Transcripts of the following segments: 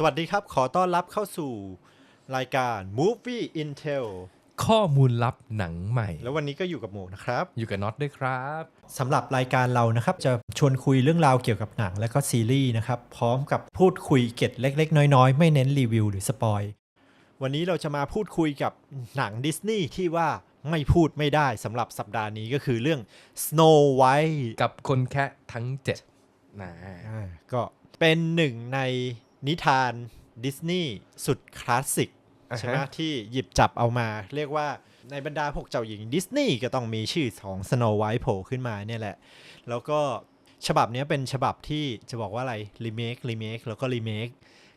สวัสดีครับ ขอต้อนรับเข้าสู่รายการ Movie Intel ข้อมูลลับหนังใหม่ แล้ววันนี้ก็อยู่กับหมูนะครับ อยู่กับน็อตด้วยครับสำหรับรายการเรานะครับ จะชวนคุยเรื่องราวเกี่ยวกับหนังและก็ซีรีส์นะครับ พร้อมกับพูดคุยเกร็ดเล็ก ๆ น้อยๆ ไม่เน้นรีวิวหรือสปอยวันนี้เราจะมาพูดคุยกับหนังดิสนีย์ที่ว่าไม่พูดไม่ได้สำหรับสัปดาห์นี้ก็คือเรื่อง Snow White กับคนแค่ทั้งเจ็ดนะอ่าก็เป็นหนึ่งใน นิทานดิสนีย์สุดคลาสสิกใช่ไหมที่หยิบจับเอามา เรียกว่าในบรรดาพวกเจ้าหญิงดิสนีย์ก็ต้องมีชื่อของสโนไวท์โผล่ขึ้นมาเนี่ยแหละ แล้วก็ฉบับเนี้ยเป็นฉบับที่จะบอกว่าอะไรรีเมครีเมคแล้วก็รีเมค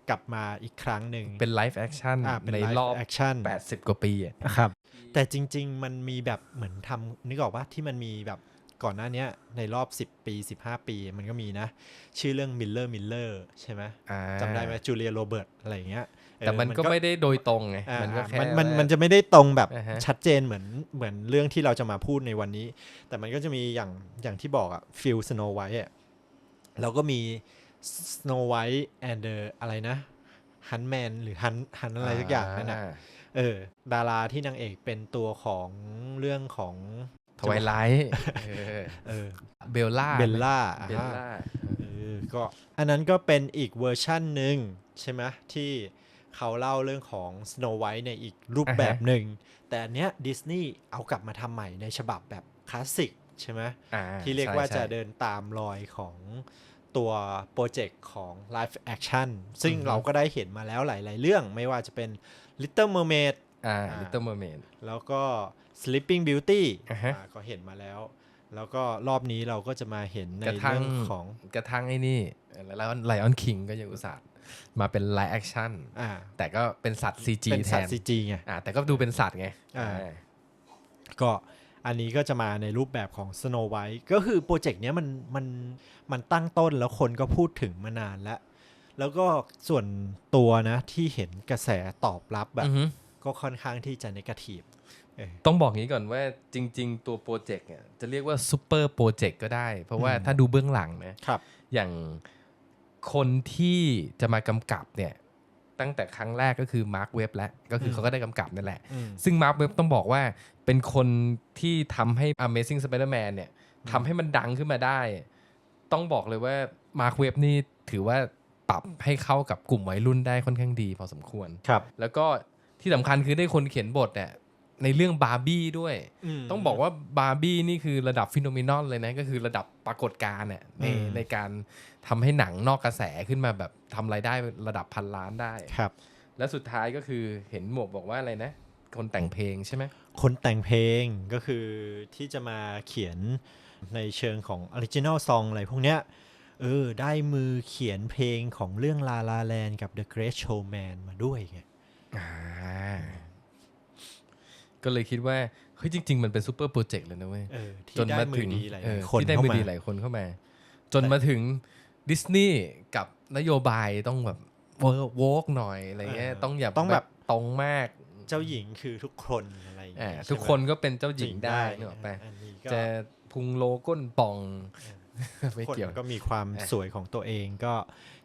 กลับมาอีกครั้งหนึ่งเป็นไลฟ์แอคชั่นอ่าเป็นในไลรอบฟ์แอคชั่น80กว่าปีอะครับแต่จริง ๆ มันมีแบบเหมือนทำนึกออกว่าที่มันมีแบบ ก่อนหน้าเนี้ยในรอบ 10 ปี 15 ปีมันก็มีนะ ชื่อเรื่องมิลเลอร์มิลเลอร์ใช่ไหมอ่าจำได้ไหมจูเลียโรเบิร์ตอะไรอย่างเงี้ยเออแต่มันก็ไม่ได้โดยตรงไงอ่ามันก็แค่มันมันว่ามันจะไม่ได้ตรงแบบอ่าฮะชัดเจนเหมือนเหมือนเรื่องที่เราจะมาพูดในวันนี้ แต่มันก็จะมีอย่างอย่างที่บอกอะฟิลสโนไวท์อะเราก็มีสโนไวท์แอนเดอร์อะไรนะฮันแมนหรือฮันฮันอะไรสักอย่างนั่นนะเออ ดาราที่นางเอกเป็นตัวของเรื่องของ ทวายไลท์เออเบลล่าเบลล่าเบลล่าเออก็อันนั้นก็เป็นอีกเวอร์ชั่นหนึ่งใช่ไหมที่เขาเล่าเรื่องของ Snow White ในอีกรูปแบบหนึ่ง แต่อันเนี้ยดิสนีย์เอากลับมาทำใหม่ในฉบับแบบคลาสสิกใช่ไหมอ่าที่เรียกว่าใช่จะใช่เดินตามรอยของตัวโปรเจกต์ของ Live Action ซึ่งอือฮึเราก็ได้เห็นมาแล้วหลาย ๆ เรื่องไม่ว่าจะเป็น Little Mermaid อ่าอ่า Little Mermaid แล้วก็ Sleeping Beauty อ่าฮะอ่าก็เห็นมาแล้ว แล้วก็รอบนี้เราก็จะมาเห็นในกระทั่งเรื่องของกระทั่งไอ้นี่แล้วไลออนคิงก็ยังอุตส่าห์มาเป็นไลฟ์แอคชั่นอ่าแต่ก็เป็นสัตว์ CG เป็นแทสัตนว์ CG ไงอ่าแต่ก็ดูเป็นสัตว์ไงอ่าอ่าก็อันนี้ก็จะมาในรูปแบบของ Snow White ก็คือโปรเจกต์เนี้ยมันมันมันตั้งต้นแล้วคนก็พูดถึงมานานแล้ว แล้วก็ส่วนตัวนะที่เห็นกระแสตอบรับแบบอือฮึก็ค่อนข้างที่จะนกาทีฟ ต้องบอกงี้ก่อนว่าจริง ๆ ตัวโปรเจกต์เนี่ยจะเรียกว่าซูเปอร์โปรเจกต์ก็ได้ เพราะว่าอืมถ้าดูเบื้องหลังนะครับ อย่างคนที่จะมากำกับเนี่ยตั้งแต่ครั้งแรกก็คือมาร์คเว็บแล้วก็คือเขาก็ได้กำกับนั่นแหละอืมซึ่งมาร์คเว็บต้องบอกว่าเป็นคนที่ทำให้ Amazing Spider-Man เนี่ยทำให้มันดังขึ้นมาได้ ต้องบอกเลยว่ามาร์คเว็บนี่ถือว่าปรับให้เข้ากับกลุ่มวัยรุ่นได้ค่อนข้างดีพอสมควรครับ แล้วก็ที่สำคัญคือได้คนเขียนบทเนี่ย ในเรื่องบาร์บี้ด้วยมต้องบอกว่าบาร์บี้นี่คือระดับฟิโนเมนอลเลยนะ ก็คือระดับปรากฏการณ์เนี่ยในอืมในการทำให้หนังนอกกระแสขึ้นมาแบบทำรายได้ระดับพันล้านได้ครับ และสุดท้ายก็คือเห็นหมวกบอกว่าอะไรนะ คนแต่งเพลงใช่ไหมคนแต่งเพลงก็คือที่จะมาเขียนในเชิงของออริจิน l ลซองอะไรพวกเนี้ยเออ ได้มือเขียนเพลงของเรื่องลาลาแลนกับ The Great Showman มาด้วยไงอ่า ก็เลยคิดว่าเฮ้ยจริง ๆ มันเป็นซูเปอร์โปรเจกต์เลยนะเว้ยเออที่จนได้มามืถึองดีหลายเออคนที่ได้เข้ามือมาดีหลายคนเข้ามา จนมาถึงดิสนีย์กับนโยบายต้องแบบเวิร์กโวกหน่อยอะไรเงี้ยเออต้องอย่าต้องแบบตรงมากเจ้าหญิงคือทุกคนอะไรอย่างอ่าเงี้ยทุกใช่ไหมคนก็เป็นเจ้าหญิงได้จรินึกออกปะอันนี้ก็จะพุงโลก้นป่องไม่คนเกี่ยวก็มีความอะสวยของตัวเองก็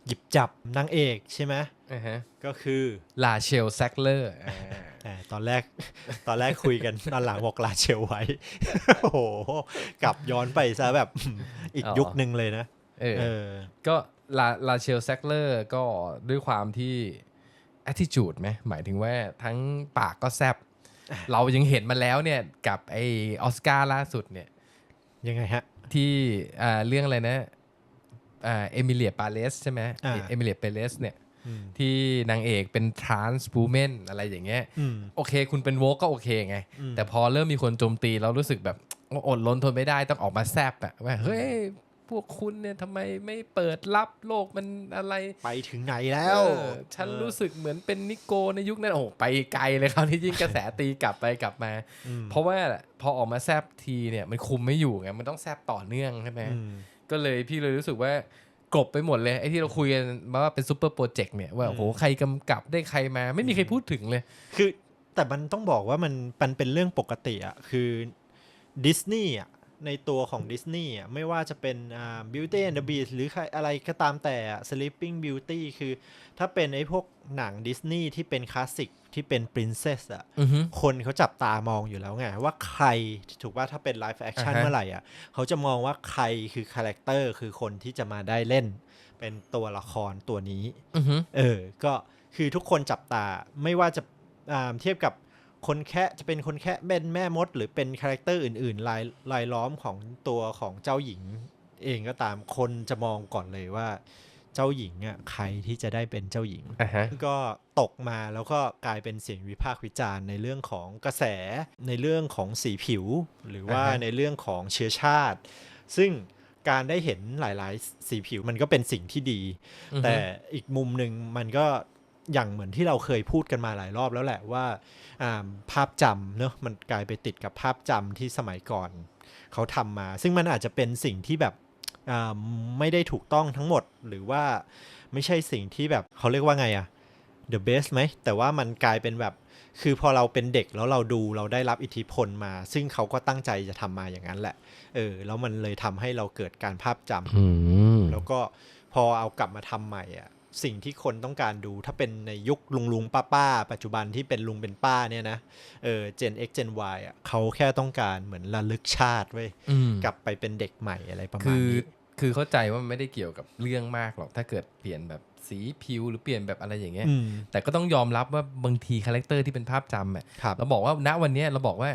หยิบจับนางเอกใช่ไหมอ่าฮะก็คือลาเชลแซกเลอร์อ่าแต่ตอนแรกตอนแรกคุยกัน ตอนหลังบอกลาเชลไว้ โอ้โห กลับย้อนไปซะแบบอีกยุคหนึ่งเลยนะเออเออก็ลาลาเชลแซกเลอร์ก็ด้วยความที่ attitude ไหมหมายถึงว่าทั้งปากก็แซบเรายังเห็นมาแล้วเนี่ย กับไอออสการ์ล่าสุดเนี่ย ยังไงฮะ ที่อ่าเรื่องอะไรนะอ่า เอมิเลียปาเลสใช่ไหมอ่าเอมิเลียปาเลสเนี่ยอืมที่นางเอกเป็นทรานส์บูเมนอะไรอย่างเงี้ยอืมโอเค คุณเป็นโวกก็โอเคไงอืมแต่พอเริ่มมีคนโจมตีเรารู้สึกแบบอดล้นทนไม่ได้ต้องออกมาแซบอะว่าเฮ้ยพวกคุณเนี่ยทำไมไม่เปิดรับโลกมันอะไร ไปถึงไหนแล้วเออฉันรู้สึกเหมือนเป็นนิโกในยุคนั้นโอ้โหไปไกลเลยครับที่ยิ่งกระแสตีกลับไปกลับมาอืมเพราะว่าพอออกมาแซบทีเนี่ยมันคุมไม่อยู่ไงมันต้องแซบต่อเนื่องใช่ไหมอืม ก็เลยพี่เลยรู้สึกว่ากลบไปหมดเลยไอ้ที่เราคุยกันมาว่าเป็นซูเปอร์โปรเจกต์เนี่ยว่าโอ้โหอืมใครกำกับได้ใครมา ไม่มีใครพูดถึงเลย คือแต่มันต้องบอกว่ามันมันเป็นเรื่องปกติอะคือดิสนีย์อะ ในตัวของดิสนีย์อะไม่ว่าจะเป็นอ่า Beauty and the Beast หรือใครอะไรก็ตามแต่อะ Sleeping Beauty คือ ถ้าเป็นไอ้พวกหนังดิสนีย์ที่เป็นคลาสสิกที่เป็น Princess อะอือฮึคนเขาจับตามองอยู่แล้วไง ว่าใครถูกว่าถ้าเป็นไลฟ์แอคชั่นอ่าฮะเมื่อไหร่อะ เขาจะมองว่าใครคือคาแรคเตอร์คือคนที่จะมาได้เล่น เป็นตัวละครตัวนี้อือฮึเออ ก็คือทุกคนจับตาไม่ว่าจะอ่าเทียบกับ คนแค่จะเป็นคนแค่เป็นแม่มด หรือเป็นคาแรคเตอร์อื่นๆลายลายล้อมของตัวของเจ้าหญิงเองก็ตามคนจะมองก่อนเลยว่า เจ้าหญิงอะใครที่จะได้เป็นเจ้าหญิงอ่าฮะก็ตกมาแล้วก็กลายเป็นเสียงวิพากษ์วิจารณ์ในเรื่องของกระแสในเรื่องของสีผิว หรือว่าอ่าฮะในเรื่องของเชื้อชาติ ซึ่งการได้เห็นหลาย ๆ สีผิวมันก็เป็นสิ่งที่ดีอือฮึแต่อีกมุมหนึ่งมันก็อย่างเหมือนที่เราเคยพูดกันมาหลายรอบแล้วแหละว่าอ่า ภาพจำเนอะมันกลายไปติดกับภาพจำที่สมัยก่อนเขาทำมา ซึ่งมันอาจจะเป็นสิ่งที่แบบอ่าไม่ได้ถูกต้องทั้งหมดหรือว่าไม่ใช่สิ่งที่แบบเขาเรียกว่าไงอะ the best ไหมแต่ว่ามันกลายเป็นแบบคือพอเราเป็นเด็กแล้วเราดูเราได้รับอิทธิพลมา ซึ่งเขาก็ตั้งใจจะทำมาอย่างนั้นแหละ เออ แล้วมันเลยทำให้เราเกิดการภาพจำอืมแล้วก็พอเอากลับมาทำใหม่อะ สิ่งที่คนต้องการดู ถ้าเป็นในยุคลุงลุงป้าป้าๆปัจจุบันที่เป็นลุงเป็นป้าเนี่ยนะเออ Gen X Gen Y อะเขาแค่ต้องการเหมือนระลึกชาติเว้ยอืมกลับไปเป็นเด็กใหม่อะไรประมาคืณอนี้คือเข้าใจว่ามันไม่ได้เกี่ยวกับเรื่องมากหรอก ถ้าเกิดเปลี่ยนแบบสีผิวหรือเปลี่ยนแบบอะไรอย่างเงี้ยอืมแต่ก็ต้องยอมรับว่าบางทีคาแรคเตอร์ที่เป็นภาพจำอะครับเราบอกว่าณวันเนี้ยเราบอกว่า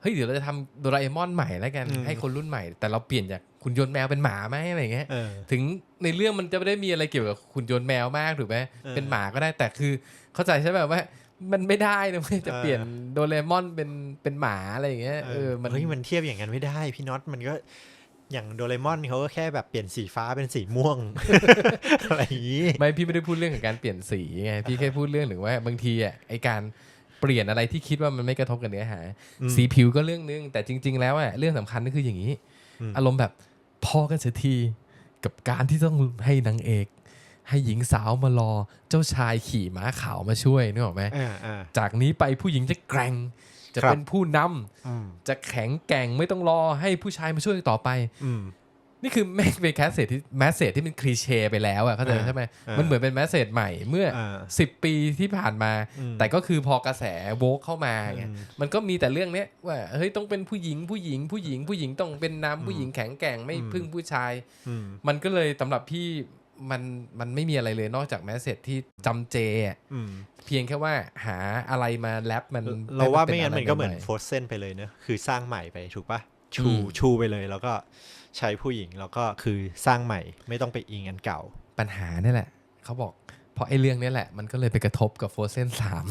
เฮ้ยเดี๋ยวเราจะทำโดราเอมอนใหม่แล้วกันอืมให้คนรุ่นใหม่ แต่เราเปลี่ยนจาก คุณยนต์แมวเป็นหมาไหมอะไรอย่างเงี้ยเออถึงในเรื่องมันจะไม่ได้มีอะไรเกี่ยวกับคุณยนต์แมวมากถูกไหมเออเป็นหมาก็ได้แต่คือเข้าใจใช่ไหมว่ามันไม่ได้นะเว้ยจะเออเปลี่ยนโดเรมอนเป็นเป็นหมาอะไรอย่างเงี้ยเอเอออมันเฮ้ยมันเทียบอย่างนั้นไม่ได้พี่น็อตมันก็อย่างโดเรมอนเขาก็แค่แบบเปลี่ยนสีฟ้าเป็นสีม่วงอะไรอย่างนี้ไม่พี่ไม่ได้พูดเรื่องของการเปลี่ยนสีไงพี่แค่พูดเรื่องถึงว่าบางทีอะไอการเปลี่ยนอะไรที่คิดว่ามันไม่กระทบกับเนื้อหาอืมสีผิวก็เรื่องนึงแต่จริง ๆ แล้วอะเรื่องสำคัญก็คืออย่างนี้อืมอารมณ์แบบ พอกันเสียทีกับการที่ต้องให้นางเอก ให้หญิงสาวมารอเจ้าชายขี่ม้าขาวมาช่วยนึกออกไหมอ่าอ่าจากนี้ไปผู้หญิงจะแกร่งจะครับเป็นผู้นำอืมจะแข็งแกร่งไม่ต้องรอให้ผู้ชายมาช่วยต่อไปอืม นี่คือแม่งเป็นแคสเซตที่แมสเซจที่เป็นคลีเช่ไปแล้วอะเข้าใจอ่าใช่ไหมอ่ามัมันเหมือนเป็นแมสเซจใหม่เมื่ออ่าสิบปีที่ผ่านมาอืมแต่ก็คือพอกระแสโวกเข้ามาไงอืมมันก็มีแต่เรื่องเนี้ยว่าเฮ้ยต้องเป็นผู้หญิงผู้หญิงผู้หญิงผู้หญิงต้องเป็นนำผู้หญิงแข็งแกร่งไม่อืมพึ่งผู้ชายอืมมันก็เลยสำหรับพี่มันมันไม่มีอะไรเลยนอกจากแมสเซจที่จำเจอะอืมเพียงแค่ว่าหาอะไรมาแรปมันเราว่าให้ไม่งั้นมันป็ก็เหมือนใๆโฟร์เซนไปเลยเนอะคือสร้างใหม่ไปถูกปะชูอืมชูไปเลยแล้วก็ ใช้ผู้หญิงแล้วก็คือสร้างใหม่ไม่ต้องไปอิงอันเก่า ปัญหาเนี่ยแหละเขาบอกเพราะไอ้เรื่องเนี้แหละมันก็เลยไปกระทบกับโฟเซนสาม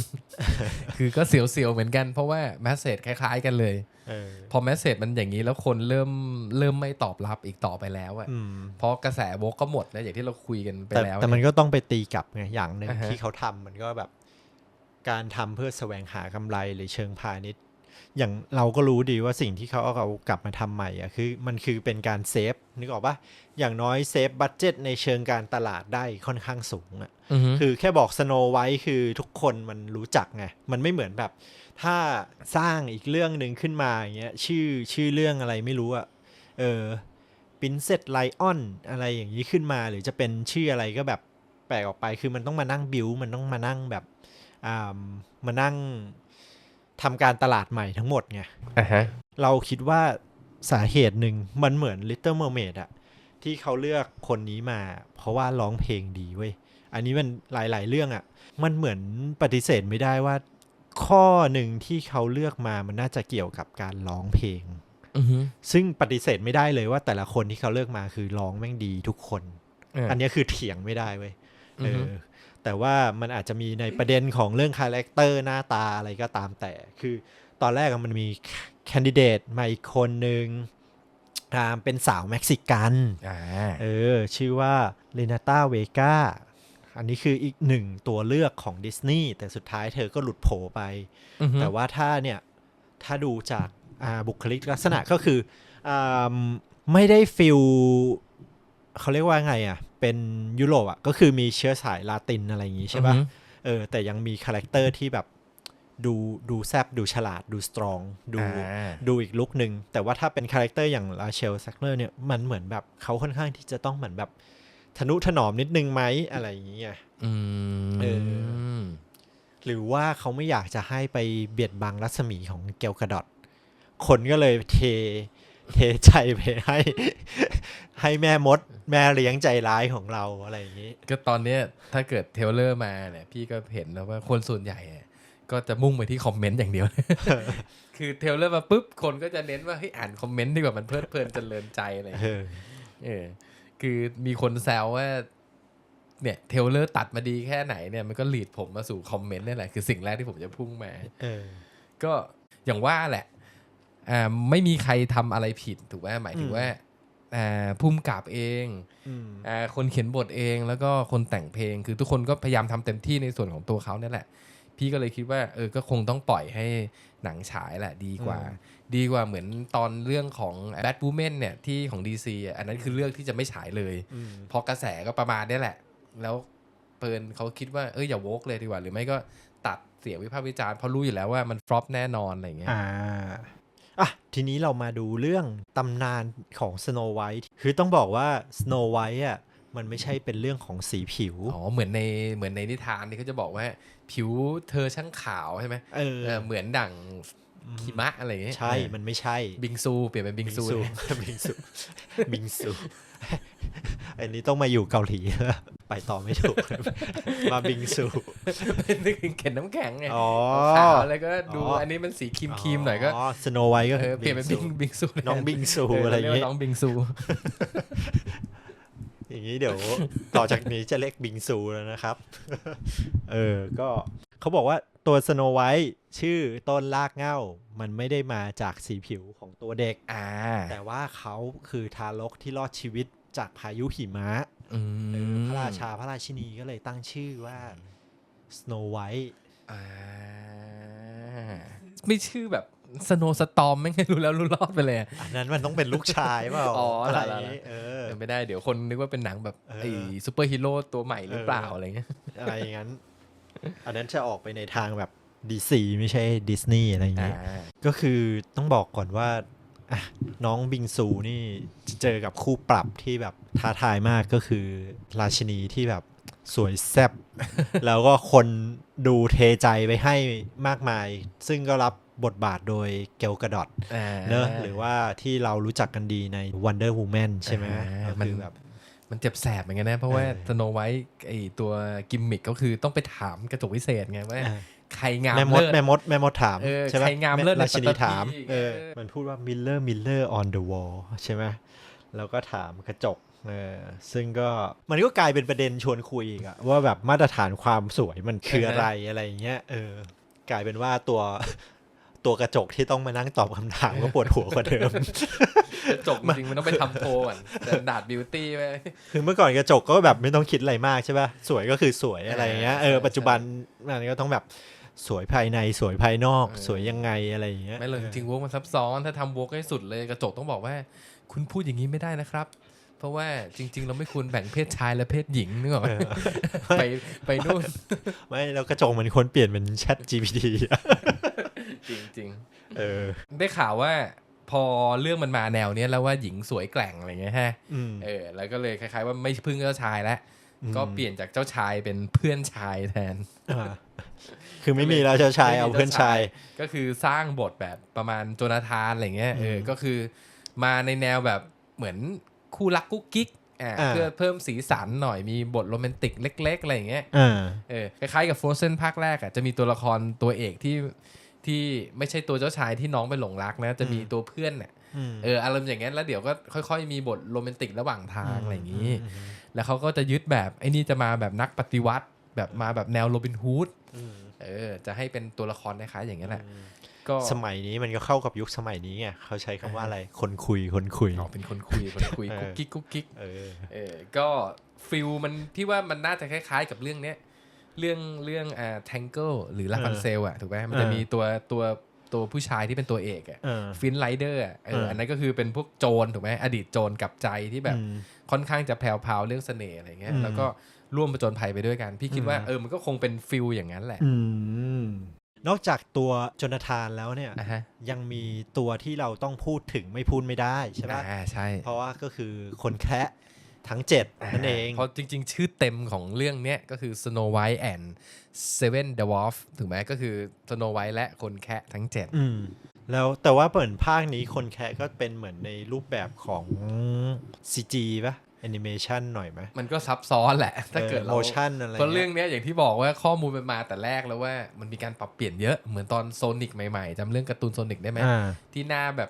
คือก็เสียวๆเหมือนกัน เพราะว่าแมสเซจคล้ายๆ กันเลยเออพอแมสเซจมันอย่างนี้แล้วคนเริ่มเริ่มไม่ตอบรับอีกต่อไปแล้วอะอืมเพราะกระแสโวกก็หมดนะอย่างที่เราคุยกันไปแต่แล้ว แต่มันเยก็ต้องไปตีกลับไงอย่างหนึ่งอ่าฮะที่เขาทำมันก็แบบ การทำเพื่อแสวงหากำไรหรือเชิงพาณิชย์ อย่างเราก็รู้ดีว่าสิ่งที่เขาเอากลับมาทำใหม่อะคือมันคือเป็นการเซฟนึกออกปะอย่างน้อยเซฟบัตเจ็ตในเชิงการตลาดได้ค่อนข้างสูงอะอือฮึคือแค่บอกสโนไว้คือทุกคนมันรู้จักไง มันไม่เหมือนแบบ ถ้าสร้างอีกเรื่องหนึ่งขึ้นมาอย่างเงี้ยชื่อชื่อเรื่องอะไรไม่รู้อะเออปินเซตไลออนอะไรอย่างนี้ขึ้นมา หรือจะเป็นชื่ออะไรก็แบบแปลกออกไป คือมันต้องมานั่งบิวมันต้องมานั่งแบบอ่ามานั่ง ทำการตลาดใหม่ทั้งหมดไงอ่าฮะเราคิดว่าสาเหตุหนึ่งมันเหมือน Little Mermaid อะที่เขาเลือกคนนี้มา เพราะว่าร้องเพลงดีเว้ย อันนี้มันหลาย ๆ เรื่องอะมันเหมือนปฏิเสธไม่ได้ว่า ข้อหนึ่งที่เขาเลือกมามันน่าจะเกี่ยวกับการร้องเพลงอือฮึซึ่งปฏิเสธไม่ได้เลยว่าแต่ละคนที่เขาเลือกมาคือร้องแม่งดีทุกคน อันนี้คือเถียงไม่ได้เว้ยอืเออฮึอ แต่ว่ามันอาจจะมีในประเด็นของเรื่องคาแรคเตอร์หน้าตาอะไรก็ตามแต่ คือตอนแรกอะมันมีแคนดิเดตมาอีกคนหนึ่งอ่าเป็นสาวเม็กซิกันอ่าเออ ชื่อว่าเรนาตาเวกาอันนี้คืออีกหนึ่งตัวเลือกของดิสนีย์แต่สุดท้ายเธอก็หลุดโผไปอือฮึแต่ว่าถ้าเนี่ย ถ้าดูจากอ่าบุคลิกลักษณะก็คืออาไม่ได้ฟิล เขาเรียกว่าไงอะ เป็นยุโรปอะ ก็คือมีเชื้อสายลาตินอะไรอย่างงี้ใช่ปะอือฮึเออ แต่ยังมีคาแรคเตอร์ที่แบบดูดูแซบดูฉลาดดูสตรอง ดูอ่าดูอีกลุกหนึ่งแต่ว่าถ้าเป็นคาแรคเตอร์อย่างราเชลซักเลอร์เนี่ยมันเหมือนแบบเขาค่อนข้างที่จะต้องเหมือนแบบทนุถนอมนิดนึงไหมอะไรอย่างเงี้ยอืมเออหรือว่าเขาไม่อยากจะให้ไปเบียดบังรัศมีของเกลกระดอดคนก็เลยเท เทใจไปให้ ให้แม่มด แม่เลี้ยงใจร้ายของเราอะไรอย่างนี้ ก็ตอนเนี้ยถ้าเกิดเทรลเลอร์มาเนี่ยพี่ก็เห็นแล้วว่าคนส่วนใหญ่อะก็จะมุ่งไปที่คอมเมนต์อย่างเดียว คือเทรลเลอร์มาปุ๊บ คนก็จะเน้นว่าเฮ้ยอ่านคอมเมนต์ดีกว่ามันเพลิดเพลินเจริญใจอะไรอย่างเอเงี้ยอเออ คือมีคนแซวว่า เนี่ยเทรลเลอร์ตัดมาดีแค่ไหนเนี่ยมันก็หลีดผมมาสู่คอมเมนต์นี่แหละคือสิ่งแรกที่ผมจะพุ่งมา เออ ก็อย่างว่าแหละอ่า ไม่มีใครทำอะไรผิดถูกไหมหมายถึงอืมว่าอ่าพุ่มกับเองอืมอ่าคนเขียนบทเองแล้วก็คนแต่งเพลงคือทุกคนก็พยายามทำเต็มที่ในส่วนของตัวเขาเนี่ยแหละ พี่ก็เลยคิดว่าเออก็คงต้องปล่อยให้หนังฉายแหละดีกว่า ดีกว่าเหมือนตอนเรื่องของ Bad Woman เนี่ยที่ของ DC อะอันนั้นคือเรื่องที่จะไม่ฉายเลยอืมเพราะกระแสก็ประมาณเนี้ยแหละ แล้วเปินเขาคิดว่าเอออย่าโวกเลยดีกว่า หรือไม่ก็ตัดเสียงวิพากษ์วิจารณ์เพราะรู้อยู่แล้วว่ามันฟลอปแน่นอนอะไรอย่างเงี้ย อ่าอะทีนี้เรามาดูเรื่องตำนานของ Snow White คือต้องบอกว่า Snow White อะมันไม่ใช่เป็นเรื่องของสีผิว อ๋อ เหมือนในเหมือนในนิทานนี่เขาจะบอกว่า ผิวเธอช่างขาวใช่ไหมเออเออเหมือนดั่งหิมะอะไรอย่างเงี้ยใช่เออมันไม่ใช่ บิงซู เปลี่ยนเป็นบิงซู บิงซู บิงซู อันนี้ต้องมาอยู่เกาหลี ไปต่อไม่ถูก มาบิงซูนึกถึงเข็นน้ำแข็งไงอ๋อขาวแล้วก็ดูอ๋ออัอันนี้มันสีครีมครีมๆหน่อยก็อ๋อสโนไวท์ก็เออเปลี่ยนเป็นบิงบิงซูน้องบิงซูเอะไรอย่างเรียกงี้ว่าน้องบิงซูอย่างนี้เดี๋ยวต่อจากนี้จะเรียกบิงซูแล้วนะครับ เออ ก็เขาบอกว่าตัวสโนไวท์ชื่อต้นลากเหง้ามันไม่ได้มาจากสีผิวของตัวเด็ก อ่า แต่ว่าเขาคือทารกที่รอดชีวิต จากพายุหิมะอืมเออพระราชาพระราชินีก็เลยตั้งชื่อว่า Snow White อ่าไม่ชื่อแบบสโนสตอมไม่ไงรู้แล้วรู้รอดไปเลยอะอันนั้นมันต้องเป็นลูกชายเปล่าอ๋ออะไรเหรออย่างงี้เออเออไม่ได้เดี๋ยวคนนึกว่าเป็นหนังแบบเออไอ้ซูเปอร์ฮีโร่ตัวใหม่หรือเปล่าเออออะไรเงี้ยอะไรอย่างนั้น อันนั้นจะออกไปในทางแบบดีซีไม่ใช่ดิสนีย์อะไรอย่างอ่างี้ก็คือต้องบอกก่อนว่าอะ น้องบิงซูนี่เจอกับคู่ปรับที่แบบท้าทายมากก็คือ ราชินีที่แบบสวยแซ่บแล้วก็คนดูเทใจไปให้มากมาย ซึ่งก็รับบทบาทโดยเกลกระดอดอ่าเนอะหรือว่าที่เรารู้จักกันดีใน Wonder Woman ใช่ไหมอ่าก็มันคือแบบมันเจ็บแสบเหมือนกันนะ เพราะว่าเออสโนไวท์ไอ้ตัวกิมมิกก็คือต้องไปถามกระจกวิเศษไงว่าอ่า ใครงามแม่มดเลิศแม่มดแม่มดถามเออใช่ไหมใครงามเลิศในราชินีถามปัตตภีเออเออมันพูดว่า Miller Miller on the wall ใช่ไหมแล้วก็ถามกระจกเออซึ่งก็มันก็กลายเป็นประเด็นชวนคุยอีกอะว่าแบบมาตรฐานความสวยมันคืออะไรอะไรอย่างเงี้ยเออกลายเป็นว่าตัวตัวกระจกที่ต้องมานั่งตอบคำถามก็ปวดหัวกว่าเดิมกระจกจริงๆมันต้องไปทำโทก่อนแต่ดาดบิวตี้ไปคือเมื่อก่อนกระจกก็แบบไม่ต้องคิดอะไรมากใช่ป่ะสวยก็คือสวยอะไรอย่างเงี้ยอ่าเออใช่ปัจจุบันมันก็ต้องแบบ สวยภายในสวยภายนอกเออสวยยังไงอะไรอย่างเงี้ยไม่เลยจริงๆวกมันซับซ้อนถ้าทำวกให้สุดเลยกระจกต้องบอกว่า คุณพูดอย่างนี้ไม่ได้นะครับ เพราะว่าจริง ๆ เราไม่ควรแบ่งเพศชายและเพศหญิงนึกออกไหมเออไปไปนู่นไม่แล้วกระจกมันควรเปลี่ยนเป็น Chat GPT อะจริงเออๆได้ข่าวว่าพอเรื่องมันมาแนวเนี้ยแล้วว่าหญิงสวยแกร่งอะไรเงี้ยฮะอืมเออ แล้วก็เลยคล้ายๆ ว่าไม่พึ่งเจ้าชายแล้วอืมก็เปลี่ยนจากเจ้าชายเป็นเพื่อนชายแทนอ่า คือไม่มีแล้วเจ้าชายไม่มีเอาเพื่อนชาย ก็คือสร้างบทแบบประมาณโจนาธานอะไรเงี้ยเอออืมก็คือมาในแนวแบบเหมือนคู่รักกุ๊กกิ๊กอ่าอ่าเพื่อเพิ่มสีสันหน่อยมีบทโรแมนติกเล็ก ๆ อะไรอย่างเงี้ยอ่าเออคล้ายๆกับ Frozen ภาคแรกอะจะมีตัวละครตัวเอกที่ที่ไม่ใช่ตัวเจ้าชายที่น้องไปหลงรักนะ จะมีตัวเพื่อนเนี่ยอืมเอออารมณ์อย่างเงี้ยแล้วเดี๋ยวก็ค่อยๆ มีบทโรแมนติกระหว่างทางอะไรอย่างงี้อืมแล้วเขาก็จะยึดแบบไอ้นี่จะมาแบบนักปฏิวัติ แบบมาแบบแนวโรบินฮูดอืม เออ จะให้เป็นตัวละครคล้ายๆอย่างเงี้ยแหละ ก็สมัยนี้มันก็เข้ากับยุคสมัยนี้ไงเขาใช้คำว่าอะไรคนคุยคนคุยอ๋อเป็นคนคุยคนคุยเออกุ๊กกิ๊กกุ๊กกิ๊กเออเออก็ฟิลมันพี่ว่ามันน่าจะคล้าย ๆ กับเรื่องเนี้ยเรื่องเรื่องอ่าแทงเกิลหรือลาพันเซลอะถูกไหมมันจะเออมีตัวตัวตัวผู้ชายที่เป็นตัวเอกอะเออฟินไรเดอร์อะเออเอออัอันนั้นก็คือเป็นพวกโจรถูกไหมอดีตโจรกับใจที่แบบอืมค่อนข้างจะแผ่วๆเรื่องเสน่ห์อะไรเงี้ยอืมแล้วก็ ร่วมผจญภัยไปด้วยกัน พี่คิดว่าอืมเออมันก็คงเป็นฟิลอย่างนั้นแหละอืมนอกจากตัวโจนาธานแล้วเนี่ยอะฮะยังมีตัวที่เราต้องพูดถึงไม่พูดไม่ได้ใช่ปะอ่าใช่ เพราะว่าก็คือคนแคะทั้งเจ็ดนั่นเอง เพราะจริง ๆ ชื่อเต็มของเรื่องเนี้ยก็คือ Snow White and Seven Dwarf ถูกไหมก็คือ Snow White และคนแคะทั้งเจ็ดอืมแล้วแต่ว่าเหมือนภาคนี้คนแคะก็เป็นเหมือนในรูปแบบของ CG ปะแอนิเมชันหน่อยไหมมันก็ซับซ้อนแหละ ถ้าเกิดโมเราชั่นอะไรเพราะเรื่เงี้อยงเนี้ยอย่างที่บอกว่าข้อมูลมันมาแต่แรกแล้วว่ามันมีการปรับเปลี่ยนเยอะเหมือนตอนโซนิกใหม่ๆจำเรื่องการ์ตูนโซนิกได้ไหมอ่าที่หน้าแบบ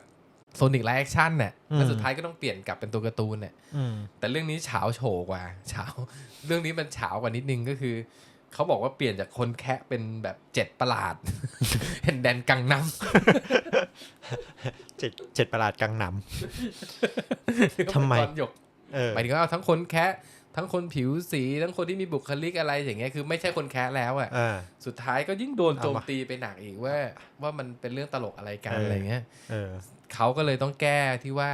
โซนิกไลฟ์แอคชั่นเนี่ยอืมแล้วสุดท้ายก็ต้องเปลี่ยนกลับเป็นตัวการ์ตูนเนี่ยอืมแต่เรื่องนี้เฉาโฉกว่าเฉาเรื่องนี้มันเฉากว่านิดนึงก็คือเขาบอกว่าเปลี่ยนจากคนแคะเป็นแบบเจ็ดประหลาด เห็นแดนกังน้เจ็ดเจ็ดประหลาดกังหนำทำไมตอน หยกำเออหมายถึงว่าเอาทั้งคนแคะทั้งคนผิวสีทั้งคนที่มีบุคลิกอะไรอย่างเงี้ยคือไม่ใช่คนแคะแล้วอะอ่าสุดท้ายก็ยิ่งโดนเอามาโจมตีไปหนักอีกว่าว่ามันเป็นเรื่องตลกอะไรกันเออออะไรเงี้ยเออเขาก็เลยต้องแก้ที่ว่า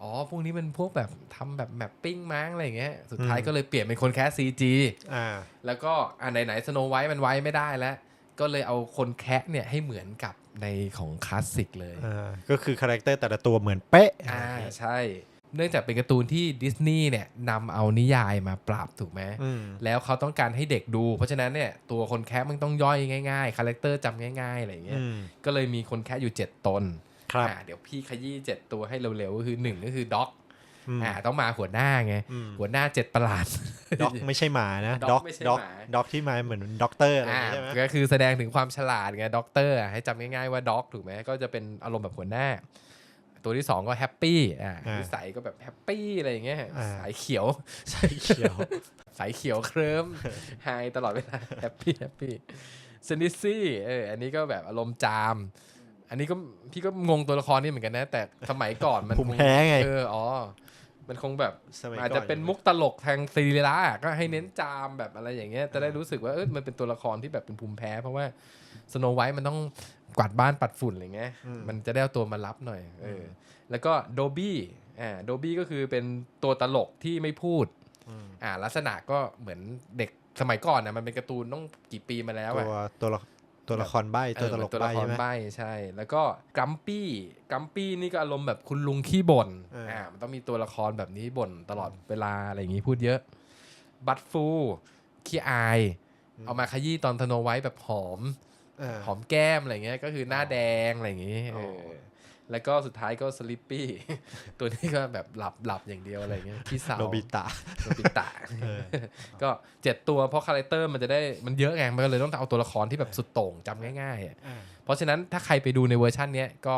อ๋อ พวกนี้มันพวกแบบทำแบบแมปปิ้งมั้งอะไรเงี้ย สุดท้ายอืมก็เลยเปลี่ยนเป็นคนแคสซีจีอ่า แล้วก็อ่าไหนๆสโนไวท์มันไว้ไม่ได้แล้ว ก็เลยเอาคนแคะเนี่ยให้เหมือนกับในของคลาสสิกเลย อ่า ก็คือคาแรคเตอร์แต่ละตัวเหมือนเป๊ะ อ่า ใช่ เนื่องจากเป็นการ์ตูนที่ดิสนีย์เนี่ยนำเอานิยายมาปรับถูกไหมอืมแล้วเขาต้องการให้เด็กดู เพราะฉะนั้นเนี่ยตัวคนแคะมันต้องย่อยง่ายๆคาแรคเตอร์จำง่ายๆอะไรอย่างเงี้ยอืมก็เลยมีคนแคะอยู่ 7 ตนครับอ่าเดี๋ยวพี่ขยี้ 7 ตัวให้เร็วๆก็คือ 1 ก็คือด็อกอืมอ่าต้องมาหัวหน้าไงอืมหัวหน้าเจ็ดประหลาดด็อกไม่ใช่หมานะด็ด็ออกกไม่ใช่ด็อกหมาด็อกที่มาเหมือนด็อกเตอร์อะไรออ่าย่างงี้ใช่ไหมก็คือแสดงถึงความฉลาดไงด็อกเตอร์อะให้จำง่ายๆว่าด็อกถูกไหมก็จะเป็นอารมณ์แบบหัวหน้า ตัวที่สองก็แฮปปี้อ่าอ่านิสัยก็แบบแฮปปี้อะไรอย่างเงี้ยอ่าสายเขียวใช่เขียว สายเขียวเคลิ้มไฮตลอดเวลาแฮปปี้แฮปปี้เซนิซี่เอออันนี้ก็แบบอารมณ์จาม อันนี้ก็พี่ก็งงตัวละครนี่เหมือนกันนะ แต่สมัยก่อนมันภูมิคงแพ้ไงเอออ๋อมันคงแบบสมัยก่อนอาจจะเป็นมุกตลกทางซีรีระก็ให้เน้นจามแบบอะไรอย่างเงี้ยจะได้รู้สึกว่าเออมันเป็นตัวละครที่แบบเป็นภูมิแพ้ เพราะว่า สโนไวท์มันต้องกวาดบ้านปัดฝุ่นอะไรเงี้ยอืมมันจะได้เอาตัวมารับหน่อยเอออแล้วก็โดบี้อ่าโดบี้ก็คือเป็นตัวตลกที่ไม่พูดอืมอ่าลักษณะก็เหมือนเด็กสมัยก่อนนะมันเป็นการ์ตูนต้องกี่ปีมาแล้วตัอะวตัวละตัวละครใบ้ตัวตลกเออตัวใบ้ละครใช่ไหมใบ้ใช่ แล้วก็กัมปี้กัมปี้นี่ก็อารมณ์แบบคุณลุงขี้บ่นเอออ่อ่ามันต้องมีตัวละครแบบนี้บ่นตลอดเวลาอะไรอย่างงี้พูดเยอะ บัตฟูขี้อาย เอามาขยี้ตอนธโนไว้แบบหอมเออ หอมแก้มอะไรเงี้ยก็คือหน้าแดงอะไรอย่างงี้อ๋อเออแล้วก็สุดท้ายก็สลิปปี้ตัวนี้ก็แบบหลับหลับอย่างเดียวอะไรเงี้ยขี้เศร้าโนบิตะโนบิตะเออก็เจ็ดตัวเพราะคาแรคเตอร์มันจะได้มันเยอะไงมันก็เลยต้องเอาตัวละครที่แบบสุดโต่งจำง่ายๆอะเพราะฉะนั้นถ้าใครไปดูในเวอร์ชันเนี้ยก็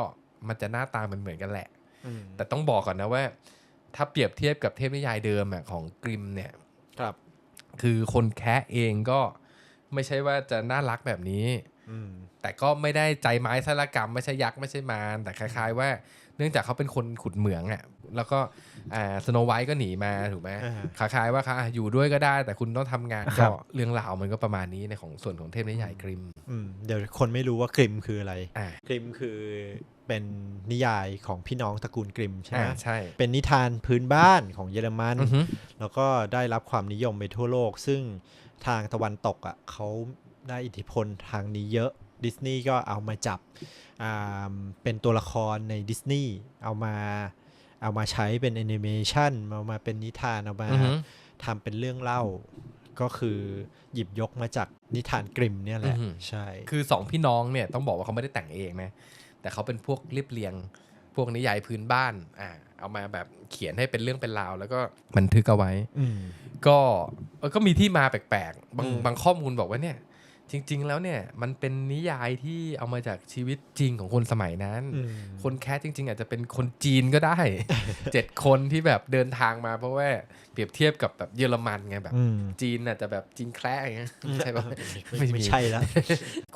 มันจะหน้าตาเหมือนเหมือนๆกันแหละอืมแต่ต้องบอกก่อนนะว่า ถ้าเปรียบเทียบกับเทพนิยายเดิมอะของกริมเนี่ยครับ คือคนแคะเองก็ไม่ใช่ว่าจะน่ารักแบบนี้อืม แต่ก็ไม่ได้ใจไม้สารกรรมไม่ใช่ยักษ์ไม่ใช่มารแต่คล้าย ๆ ว่า เนื่องจากเขาเป็นคนขุดเหมืองอะ่ะแล้วก็อ่าสโนไวท์ก็หนีมาถูกไหมอ่าคล้ายๆว่าค่ะอยู่ด้วยก็ได้แต่คุณต้องทำงานครัก็บเรื่องราวมันก็ประมาณนี้ในของส่วนของเทพนิยายกริมอืมเดี๋ยวคนไม่รู้ว่ากริมคืออะไรอ่ากริมคือเป็นนิยายของพี่น้องตระกูลกริมใช่ไหมอ่าใช่ เป็นนิทานพื้นบ้านของเยอรมันอือฮึแล้วก็ได้รับความนิยมไปทั่วโลก ซึ่งทางตะวันตกอะเขา ได้อิทธิพลทางนี้เยอะดิสนีย์ก็เอามาจับอ่าเป็นตัวละครในดิสนีย์เอามาเอามาใช้เป็นแอนิเมชันเอามาเป็นนิทานเอามาอือฮึทำเป็นเรื่องเล่า ก็คือหยิบยกมาจากนิทานกริมเนี่ยแหละอือฮึใช่ คือสองพี่น้องเนี่ยต้องบอกว่าเขาไม่ได้แต่งเองนะแต่เขาเป็นพวกเรียบเรียง พวกนิยายพื้นบ้านอ่าเอามาแบบเขียนให้เป็นเรื่องเป็นราว แล้วก็บันทึกเอาไว้อืมก็เออก็มีที่มาแปลกๆบางอืมบางข้อมูลบอกว่าเนี่ย จริง ๆ แล้วเนี่ยมันเป็นนิยายที่เอามาจากชีวิตจริงของคนสมัยนั้นอืมคนแคสจริง ๆ อาจจะเป็นคนจีนก็ได้เจ็ดคนที่แบบเดินทางมาเพราะว่าเปรียบเทียบกับแบบเยอรมันไงแบบอืมจีนอาจจะแบบจีนแคร์อย่างเงี้ยใช่ปะไม่ไม่ใช่แล้ว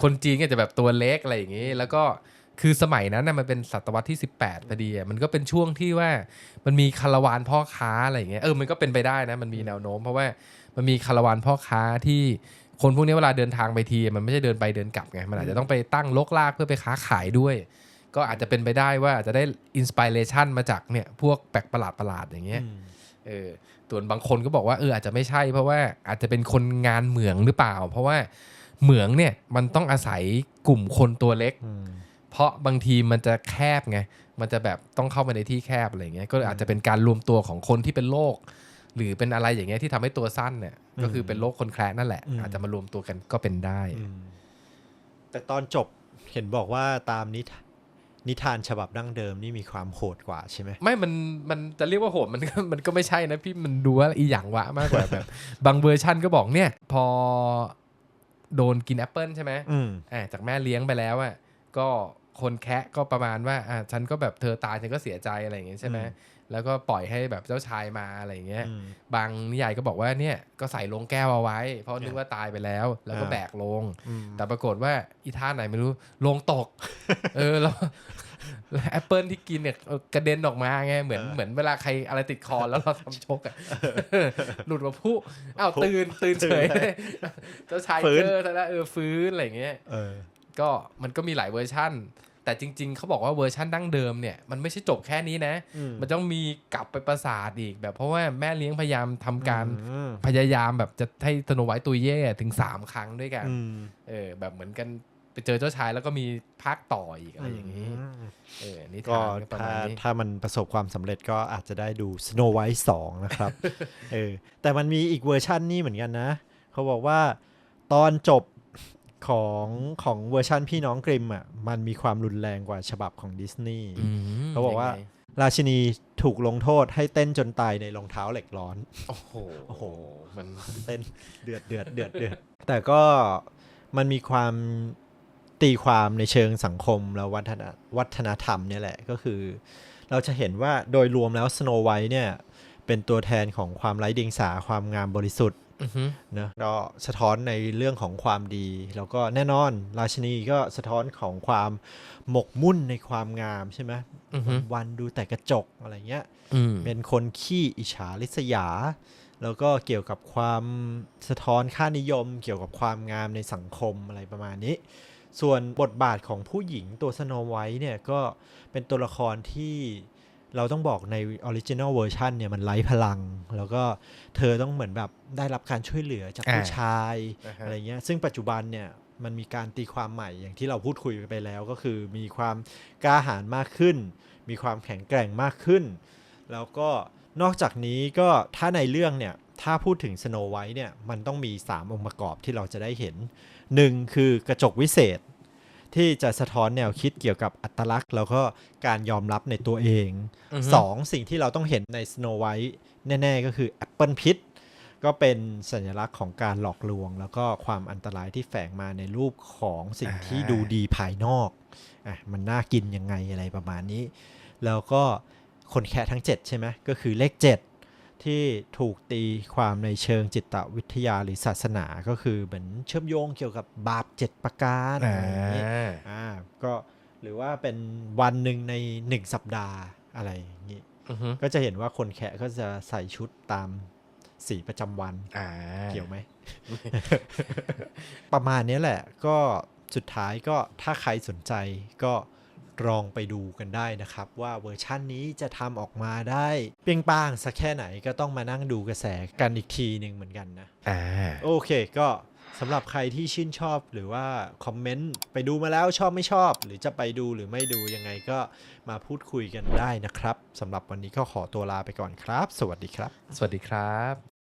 คนจีนก็จะแบบตัวเล็กอะไรอย่างงี้ แล้วก็คือสมัยนั้นนะมันเป็นศตวรรษที่ 18พอดีอะมันก็เป็นช่วงที่ว่ามันมีคาราวานพ่อค้าอะไรอย่างเงี้ยเออมันก็เป็นไปได้นะมันมีแนวโน้มเพราะว่า มันมีคาราวานพ่อค้าที่คนพวกนี้เวลาเดินทางไปทีมันไม่ใช่เดินไปเดินกลับไงมันอาจจะต้องไปตั้งลกลากเพื่อไปค้าขายด้วย ก็อาจจะเป็นไปได้ว่าอาจจะได้อินสปิเรชันมาจากเนี่ยพวกแปลกประหลาดประหลาดๆอย่างเงี้ยอืมเออส่วนบางคนก็บอกว่าเอออาจจะไม่ใช่ เพราะว่าอาจจะเป็นคนงานเหมืองหรือเปล่า เพราะว่าเหมืองเนี่ยมันต้องอาศัยกลุ่มคนตัวเล็กอืมเพราะบางทีมันจะแคบไงมันจะแบบต้องเข้ามาในที่แคบอะไรเงี้ยก็อาจจะเป็นการรวมตัวของคนที่เป็นโรค หรือเป็นอะไรอย่างเงี้ยที่ทำให้ตัวสั้นเนี่ย ก็คือเป็นโรคคนแคระนั่นแหละ อาจจะมารวมตัวกันก็เป็นได้อืมแต่ตอนจบเห็นบอกว่าตามนิทนิทานฉบับดั้งเดิมนี่มีความโหดกว่าใช่ไหมไม่ มันมันจะเรียกว่าโหดมันก็มันก็ไม่ใช่นะพี่มันดูว่าอีหยังวะมากกว่าแบบ บางเวอร์ชันก็บอกเนี่ย พอโดนกินแอปเปิลใช่ไหมอืมอ่าจากแม่เลี้ยงไปแล้วอะก็คนแคะก็ประมาณว่าอ่าฉันก็แบบเธอตายฉันก็เสียใจอะไรอย่างเงี้ยใช่ไหมอืม แล้วก็ปล่อยให้แบบเจ้าชายมาอะไรอย่างเงี้ยอืมบางนิยายก็บอกว่าเนี่ยก็ใส่ลงแก้วเอาไว้ เพราะนึกว่าตายไปแล้ว แล้วก็อ่าแบกลงอืมแต่ปรากฏว่าอีท่าไหนไม่รู้ลงตก เออแล้วแอปเปิลที่กินเนี่ยเออกระเด็นออกมาไงเหมือนเออเหมือนเวลาใครอะไรติดคอแล้วเราทำชกอะหลุดมาพุอ้าวตื่นตื่นเฉยเลยเจ้าชายฟื้นเจอซะแล้วเออฟื้นอะไรอย่างเงี้ยเออก็มันก็มีหลายเวอร์ชั่น แต่จริง ๆเขาบอกว่าเวอร์ชั่นดั้งเดิมเนี่ยมันไม่ใช่จบแค่นี้นะอืมมันต้องมีกลับไปประสาทอีกแบบเพราะว่าแม่เลี้ยงพยายามทำการอืมพยายามแบบจะให้สโนไวท์ตุยเย่ถึงสามครั้งด้วยกันอืมเออแบบเหมือนกันไปเจอเจ้าชายแล้วก็มีภาคต่ออีกอะไรอย่างนี้มเออนิก็ทานก็ประถ้ามาณนี้ถ้ามันประสบความสำเร็จก็อาจจะได้ดู Snow White 2 นะครับเออแต่มันมีอีกเวอร์ชันนี่เหมือนกันนะ เขาบอกว่าตอนจบ ของของเวอร์ชันพี่น้องกริมอะมันมีความรุนแรงกว่าฉบับของดิสนีย์อืมเขาบอกว่ายังไงราชินีถูกลงโทษให้เต้นจนตายในรองเท้าเหล็กร้อน โอ้โหโอ้โห มันเต้นเดือดเดือดเดือดเดือดแต่ก็มันมีความตีความในเชิงสังคมแล้ววัฒนวัฒนธรรมเนี่ยแหละก็คือ เราจะเห็นว่าโดยรวมแล้วสโนไวท์เนี่ย เป็นตัวแทนของความไร้เดียงสาความงามบริสุทธิ์ อือฮึนะก็สะท้อนในเรื่องของความดี แล้วก็แน่นอน ราชินีก็สะท้อนของความหมกมุ่นในความงามใช่ไหมอือฮึวันๆดูแต่กระจกอะไรเงี้ยอืมเป็นคนขี้อิจฉาริษยา แล้วก็เกี่ยวกับความสะท้อนค่านิยม เกี่ยวกับความงามในสังคมอะไรประมาณนี้ ส่วนบทบาทของผู้หญิงตัวสโนไวท์เนี่ยก็เป็นตัวละครที่ เราต้องบอกในออริจิน l ลเวอร์ชันเนี่ยมันไร้พลัง แล้วก็เธอต้องเหมือนแบบได้รับการช่วยเหลือจากผู้อ่าชายอ่าฮะอะไรเงี้ยซึ่งปัจจุบันเนี่ยมันมีการตีความใหม่อย่างที่เราพูดคุยไปแล้วก็คือมีความกล้าหาญมากขึ้น มีความแข็งแกร่งมากขึ้น แล้วก็นอกจากนี้ก็ถ้าในเรื่องเนี่ยถ้าพูดถึงสโนไวท์เนี่ยมันต้องมี 3 องค์ประกอบที่เราจะได้เห็น 1. คือกระจกวิเศษ ที่จะสะท้อนแนวคิดเกี่ยวกับอัตลักษณ์ แล้วก็การยอมรับในตัวเองอือฮึ 2. สิ่งที่เราต้องเห็นในสโนไวท์แน่ ๆ ก็คือแอปเปิลพิษก็เป็นสัญลักษณ์ของการหลอกลวง แล้วก็ความอันตรายที่แฝงมาในรูปของสิ่งที่ดูดีภายนอกอะมันน่ากินยังไงอะไรประมาณนี้ แล้วก็คนแค่ทั้ง 7 ใช่ไหมก็คือเลข 7 ที่ถูกตีความในเชิงจิตวิทยาหรือศาสนาก็คือเหมือนเชื่อมโยงเกี่ยวกับบาป7ประการอ่าอะไรอย่างนี้อ่าก็หรือว่าเป็นวันหนึ่งใน1สัปดาห์อะไรอย่างนี้อือฮึก็จะเห็นว่าคนแขกก็จะใส่ชุดตามสีประจำวันอ่าเกี่ยวไหม ประมาณนี้แหละก็สุดท้ายก็ถ้าใครสนใจก็ ลองไปดูกันได้นะครับ ว่าเวอร์ชั่นนี้จะทำออกมาได้เปรียงป้างสักแค่ไหนก็ต้องมานั่งดูกระแสกันอีกทีหนึ่งเหมือนกันนะอ่าโอเคก็สำหรับใครที่ชื่นชอบหรือว่าคอมเมนต์ไปดูมาแล้วชอบไม่ชอบ หรือจะไปดูหรือไม่ดูยังไงก็มาพูดคุยกันได้นะครับสำหรับวันนี้ก็ขอตัวลาไปก่อนครับ สวัสดีครับ สวัสดีครับ